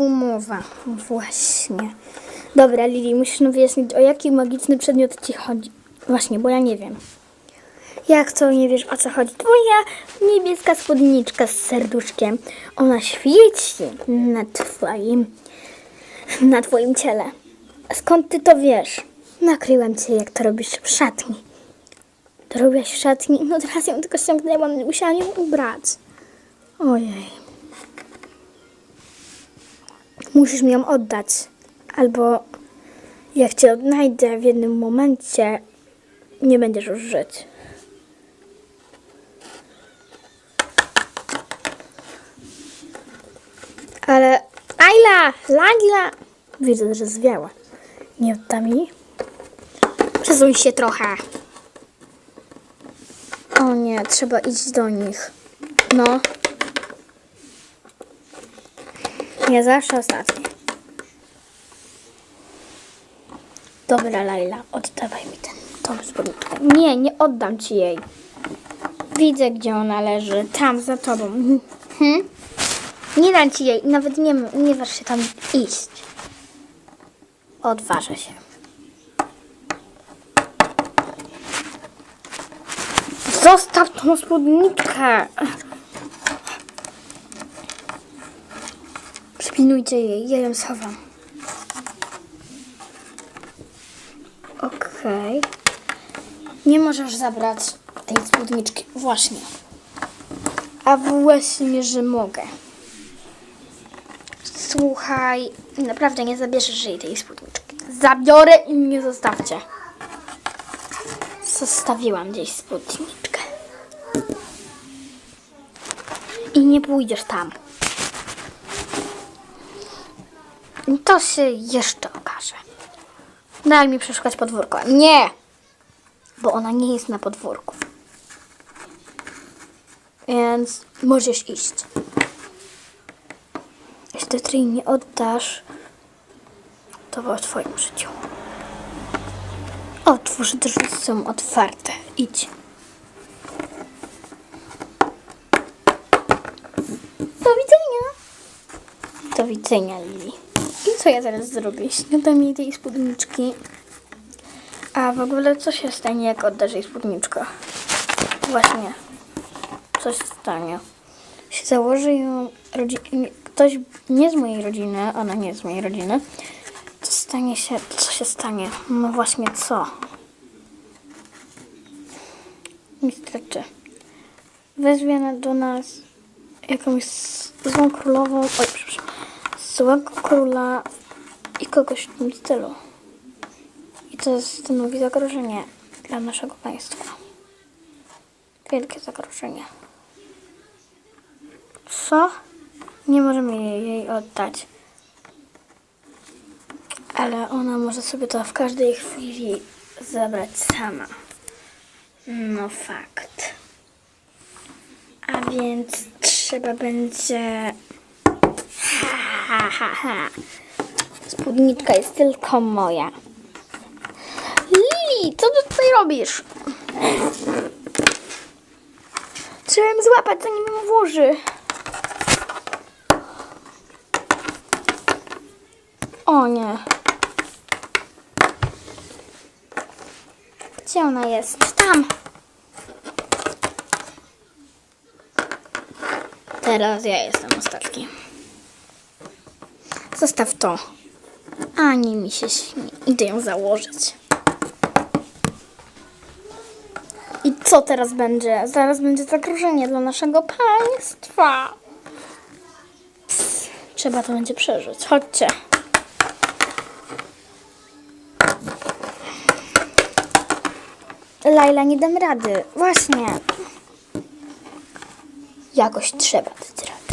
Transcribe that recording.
Umowa, właśnie. Dobra, Lili, musisz nam wyjaśnić, o jaki magiczny przedmiot ci chodzi. Właśnie, bo ja nie wiem. Jak to nie wiesz, o co chodzi? Twoja niebieska spódniczka z serduszkiem. Ona świeci na twoim, na twoim ciele. Skąd ty to wiesz? Nakryłem cię, jak to robisz w szatni. To robiłaś w szatni? No teraz ją tylko ściągnęłam, musiałam ją ubrać. Ojej. Musisz mi ją oddać. Albo jak cię odnajdę w jednym momencie, nie będziesz już żyć. Ale Laila, Laila! Widzę, że zwiała. Nie odda mi? Przesuń się trochę. O nie, trzeba iść do nich. No. Ja zawsze ostatni. Dobra, Laila, oddawaj mi ten tą spódniczkę. Nie, nie oddam ci jej. Widzę, gdzie ona leży. Tam, za tobą. Hmm? Nie dam ci jej. Nawet nie, nie waż się tam iść. Odważę się. Zostaw tą spódniczkę. Przypilnujcie jej, ja ją schowam. Okej. Nie możesz zabrać tej spódniczki. Właśnie. A właśnie, że mogę. Słuchaj, naprawdę nie zabierzesz jej tej spódniczki. Zabiorę i mnie zostawcie. Zostawiłam gdzieś spódniczkę. I nie pójdziesz tam. To się jeszcze okaże. Daj mi przeszukać podwórko. Nie! Bo ona nie jest na podwórku. Więc możesz iść. Jeśli ty jej nie oddasz, to o twoim życiu. Otwórz drzwi są otwarte. Idź. Do widzenia. Do widzenia, Lili. Co ja teraz zrobię? Śniadam jej tej spódniczki. A w ogóle co się stanie, jak oddasz jej spódniczkę? Właśnie. Co się stanie? Się założy ją ktoś nie z mojej rodziny, ona nie z mojej rodziny. Co stanie się, co się stanie? No właśnie co? Niestety. Wezwie do nas jakąś złą królową, oj, złego króla i kogoś w tym stylu. I to stanowi zagrożenie dla naszego państwa. Wielkie zagrożenie. Co? Nie możemy jej, oddać. Ale ona może sobie to w każdej chwili zabrać sama. No fakt. A więc trzeba będzie... Ha, ha, ha. Spódniczka jest tylko moja. Lili, co ty tutaj robisz? Trzeba ją złapać, zanim ją włoży. O nie. Gdzie ona jest? Tam. Teraz ja jestem ostatni. Zostaw to. Ani mi się śni. Idę ją założyć. I co teraz będzie? Zaraz będzie zagrożenie dla naszego państwa. Trzeba to będzie przeżyć. Chodźcie. Laila, nie dam rady. Właśnie. Jakoś trzeba dać radę.